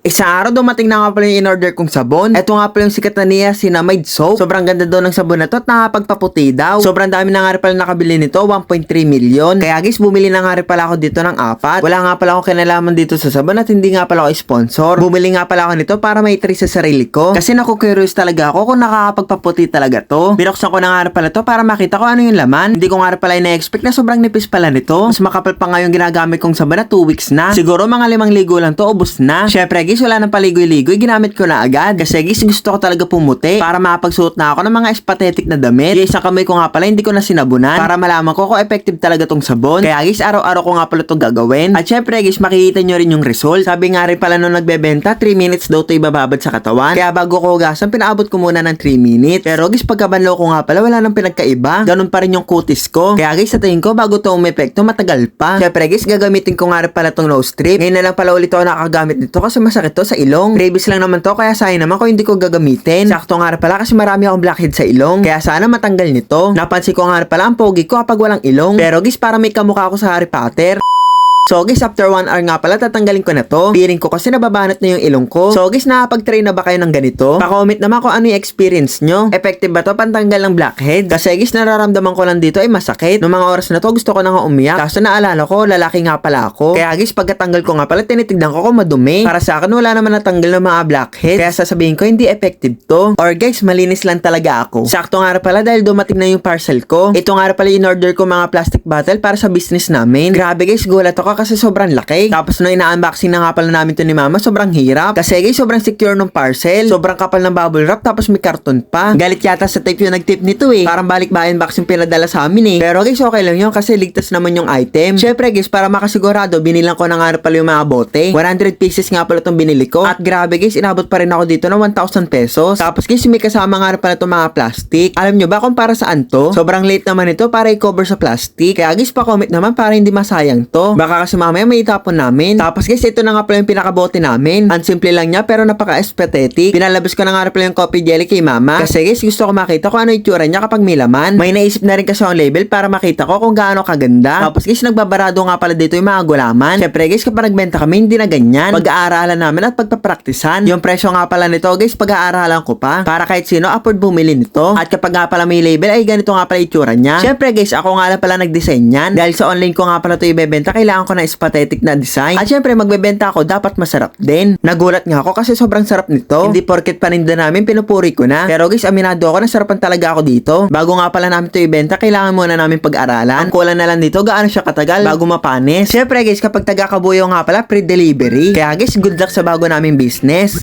Isang araw dumating na nga pala yung in-order kong sabon. Ito nga pala yung sikat na niya, Sinamide Soap. Sobrang ganda daw ng sabon na to at nakapagpaputi daw. Sobrang dami na nga pala nakabili nito, 1.3 million. Kaya guys, bumili na nga pala ako dito ng apat. Wala nga pala ako kinalaman dito sa sabon at hindi nga pala ako sponsor. Bumili nga pala ako nito para may try sa sarili ko. Kasi naku-curious talaga ako kung nakakapagpaputi talaga to. Binuksan ko na nga pala to para makita ko ano yung laman. Hindi ko nga pala ina-expect na sobrang nipis pala nito. Mas makapal pa nga yung ginagamit kong sabon na 2 weeks na. Siguro mga limang ligo lang to, ubos na. Syempre guys, wala nang paligoy-ligoy, ginamit ko na agad. Kasi guys, gusto ko talaga pumuti para makapagsuot na ako ng mga aesthetic na damit. Yung isang kamay ko nga pala, hindi ko na sinabunan para malaman ko kung effective talaga tong sabon. Kaya guys, araw-araw ko nga pala itong gagawin. At syempre guys, makikita nyo rin yung result. Sabi nga rin pala nung nagbebenta, 3 minutes daw to ibababad sa katawan. Kaya bago ko hugasan, pinaabot ko muna ng 3 minutes. Pero guys, pagkabanlaw ko nga pala, wala nang pinagkaiba. Ganun pa rin yung kutis ko. Kaya guys, sa tingin ko, bago to umepekto, matagal pa. Syempre guys, gagamitin ko nga rin pala tong nose strip. Ngayon na lang pala ulit ako nakagamit nito kasi masakit to sa ilong. Previous lang naman to, kaya sayang naman kung hindi ko gagamitin. Sakto nga pala kasi marami akong blackhead sa ilong. Kaya sana matanggal nito. Napansin ko nga pala ang pogi ko kapag walang ilong. Pero guys, para may kamukha ako sa Harry Potter. So guys, after 1 hour nga pala, tatanggalin ko na to. Feeling ko kasi nababanat na yung ilong ko. So guys, nakapag-try na ba kayo ng ganito? Pa-comment naman kung ano yung experience nyo. Effective ba to pantanggal ng blackhead? Kasi guys, nararamdaman ko lang dito ay masakit. Noong mga oras na to, gusto ko na nga umiyak. Kaso naalala ko, lalaki nga pala ako. Kaya guys, pagkatanggal ko nga pala, tinitignan ko kung madumi. Para sa akin, wala naman natanggal ng mga blackhead. Kaya sasabihin ko, hindi effective to. Or guys, malinis lang talaga ako. Sakto nga pala dahil dumating na yung parcel ko. Ito nga pala in-order ko mga plastic bottle para sa business namin. Grabe guys, gulat ako kasi sobrang laki. Tapos nung ina-unboxing na nga pala namin to ni mama, sobrang hirap. Kasi guys, sobrang secure ng parcel. Sobrang kapal ng bubble wrap, tapos may karton pa. Galit yata sa tape yung nag-tip nito eh. Parang balik bayan box yung pinadala sa amin eh. Pero guys, okay lang yun kasi ligtas naman yung item. Syempre guys, para makasigurado, binilang ko na nga pala yung mga bote. 100 pieces nga pala itong binili ko. At grabe guys, inabot pa rin ako dito ng 1,000 pesos. Tapos guys, may kasama nga pala itong mga plastic. Alam nyo ba kung para saan to? Sobrang late naman ito para i-cover sa plastic. Kaya guys, pa-comment naman para hindi masayang to. Baka kasi mamaya may itapon namin. Tapos guys, ito na nga pala yung pinakabote namin. Ang simple lang niya pero napaka-aesthetic. Pinalabas ko na nga pala yung coffee jelly kay mama. Kasi guys, gusto ko makita kung ano yung tsura niya kapag may laman. May naisip na rin kasi ang label para makita ko kung gaano kaganda. Tapos guys, nagbabarado nga pala dito yung mga gulaman. Syempre guys, kapag nagbenta kami, hindi na ganyan. Pag-aaralan namin at pagpapraktisan. Yung presyo nga pala nito guys, pag-aaralan ko pa. Para kahit sino afford bumili nito. At kapag nga pala may label, ay ganito nga pala yung tsura niya. Syempre guys, ako nga pala nag-design yan. Dahil sa online ko nga pala ito ibebenta, kailangan ko na aesthetic na design. At syempre, magbebenta ako, dapat masarap din. Nagulat nga ako kasi sobrang sarap nito. Hindi porket paninda namin, pinupuri ko na. Pero guys, aminado ako na sarapan talaga ako dito. Bago nga pala namin ito ibenta, kailangan muna namin pag-aralan. Ang kulang na lang dito, gaano siya katagal bago mapanis. Syempre guys, kapag taga Kabuyo nga pala, pre-delivery. Kaya guys, good luck sa bago naming business.